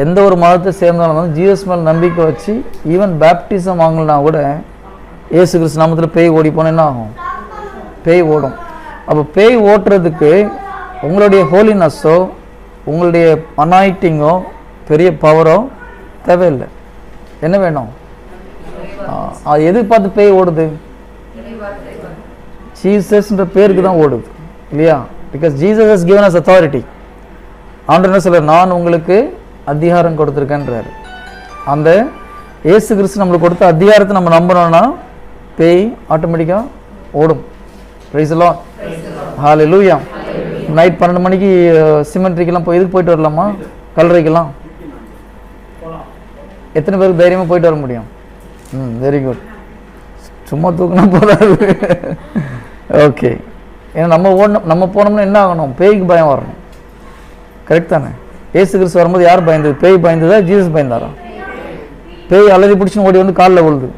எந்த ஒரு மதத்தை சேர்ந்தாலும் ஜீவஸ் மேல் நம்பிக்கை வச்சு ஈவன் பேப்டிசம் வாங்கலனா கூட இயேசு கிறிஸ்து நாமத்தில் பேய் ஓடி போனால் என்ன ஆகும்? பேய் ஓடும். அப்போ பேய் ஓட்டுறதுக்கு உங்களுடைய ஹோலினஸ்ஸோ உங்களுடைய அனாயிட்டிங்கோ பெரிய பவரோ தேவையில்லை. என்ன வேணும்? அது எது பார்த்து பேய் ஓடுது? ஜீசஸ்ன்ற பேருக்கு தான் ஓடுது. இல்லையா? Because Jesus has given us authority ஆண்டவர் என்ன சொல்ல நான் உங்களுக்கு அதிகாரம் கொடுத்துருக்கேன்றார். அந்த இயேசு கிறிஸ்து நம்மளுக்கு கொடுத்த அதிகாரத்தை நம்ம நம்புறோம்னா பேய் ஆட்டோமேட்டிக்காக ஓடும். ப்ரைஸ் எல்லாம் ஹாலே லூயா நைட் பன்னெண்டு மணிக்கு சிமெண்ட்ரிக்கெல்லாம் போய் இதுக்கு போயிட்டு வரலாமா? கல்லறைக்கெல்லாம். எத்தனை பேருக்கு தைரியமாக போயிட்டு வர முடியும்? ம் வெரி குட் சும்மா தூக்கினா போதாது. ஓகே ஏன்னா நம்ம ஓடணும் நம்ம போனோம்னா என்ன ஆகணும்? பேய்க்கு பயம் வரணும். கரெக்ட் தானே? ஏசு கிறிஸ்து வரும்போது யார் பயந்தது? பேய் பயந்ததா? ஜீசஸ் பயந்தாரா? பேய் அலறி பிடிச்சின்னு ஓடி வந்து காலில் விழுது.